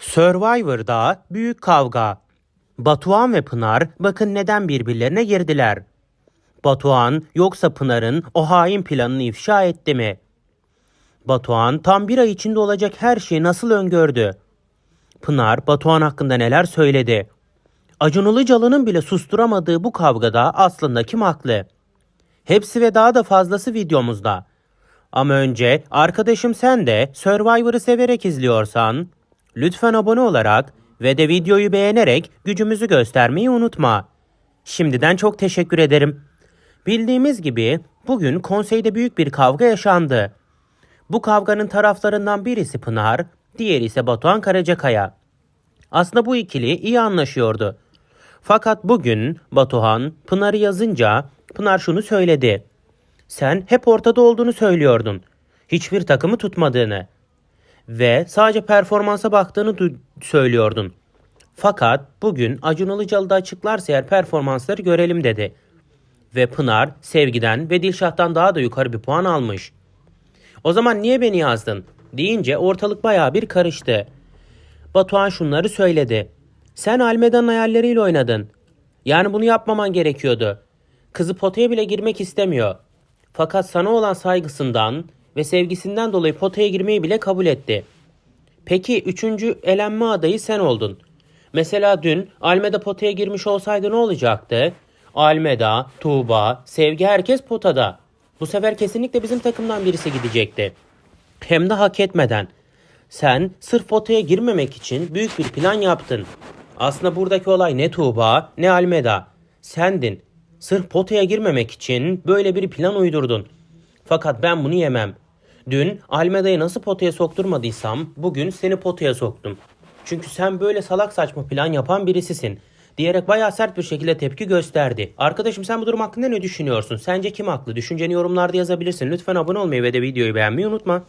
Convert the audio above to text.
Survivor'da büyük kavga. Batuhan ve Pınar bakın neden birbirlerine girdiler. Batuhan yoksa Pınar'ın o hain planını ifşa etti mi? Batuhan tam bir ay içinde olacak her şeyi nasıl öngördü? Pınar Batuhan hakkında neler söyledi? Acun Ilıcalı'nın bile susturamadığı bu kavgada aslında kim haklı? Hepsi ve daha da fazlası videomuzda. Ama önce arkadaşım sen de Survivor'ı severek izliyorsan lütfen abone olarak ve de videoyu beğenerek gücümüzü göstermeyi unutma. Şimdiden çok teşekkür ederim. Bildiğimiz gibi bugün konseyde büyük bir kavga yaşandı. Bu kavganın taraflarından birisi Pınar, diğeri ise Batuhan Karacakaya. Aslında bu ikili iyi anlaşıyordu. Fakat bugün Batuhan Pınar'ı yazınca Pınar şunu söyledi. Sen hep ortada olduğunu söylüyordun. Hiçbir takımı tutmadığını ve sadece performansa baktığını du- söylüyordun. Fakat bugün Acun Ilıcalı da açıklarsa eğer performansları görelim dedi. Ve Pınar Sevgi'den ve Dilşah'tan daha da yukarı bir puan almış. O zaman niye beni yazdın? deyince ortalık bayağı bir karıştı. Batuhan şunları söyledi. Sen Almeda'nın hayalleriyle oynadın. Yani bunu yapmaman gerekiyordu. Kızı potaya bile girmek istemiyor. Fakat sana olan saygısından ve sevgisinden dolayı potaya girmeyi bile kabul etti. Peki üçüncü elenme adayı sen oldun. Mesela dün Almeda potaya girmiş olsaydı ne olacaktı? Almeda, Tuğba, Sevgi herkes potada. Bu sefer kesinlikle bizim takımdan birisi gidecekti. Hem de hak etmeden. Sen sırf potaya girmemek için büyük bir plan yaptın. Aslında buradaki olay ne Tuğba ne Almeda. Sendin. Sırf potaya girmemek için böyle bir plan uydurdun. Fakat ben bunu yemem. Dün Almeda'yı nasıl potaya sokturmadıysam bugün seni potaya soktum. Çünkü sen böyle salak saçma plan yapan birisisin. Diyerek bayağı sert bir şekilde tepki gösterdi. Arkadaşım sen bu durum hakkında ne düşünüyorsun? Sence kim haklı? Düşünceni yorumlarda yazabilirsin. Lütfen abone olmayı ve de videoyu beğenmeyi unutma.